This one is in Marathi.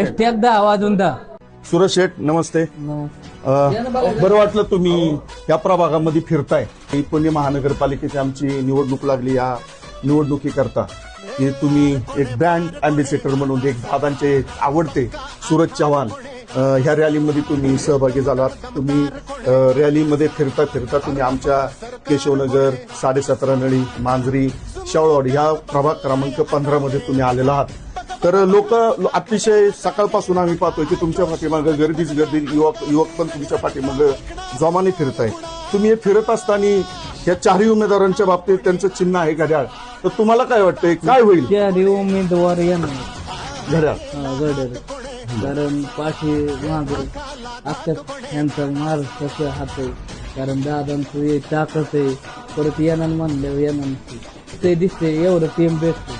एकदा वाजून दा सुरज शेठ नमस्ते. अ, बरं वाटलं तुम्ही या प्रभागामध्ये फिरताय. ही पुणे महानगरपालिकेची आमची निवडणूक लागली या निवडणुकीकरता. की तुम्ही एक ब्रँड अँबेसेडर म्हणून एक दादांचे आवडते सूरज चव्हाण. अ, ह्या रॅलीमध्ये तुम्ही सहभागी झालात. तुम्ही अ, रॅलीमध्ये फिरता फिरता तुम्ही आमच्या केशवनगर साडेसतरा नळी मांजरी शावळवाडी ह्या प्रभाग क्रमांक पंधरा मध्ये तुम्ही आलेला आहात. तर लोक अतिशय सकाळपासून आम्ही पाहतोय की तुमच्या पाठीमागं गर्दीच गर्दी युवक युवक पण तुमच्या पाठीमागं जोमाने फिरत आहे तुम्ही हे फिरत असताना या चारही उमेदवारांच्या बाबतीत त्यांचं चिन्ह आहे घड्याळ तर तुम्हाला काय वाटतंय? काय होईल? चारी उमेदवार येणार घड्याळ. गडर कारण पाठी माग अख्ख्या ह्यांचा महाराष्ट्राचा हात आहे कारण दादांचं हे ताकद आहे. परत येणार म्हणल्यावर येणार ते दिसते एवढं टीम भेटते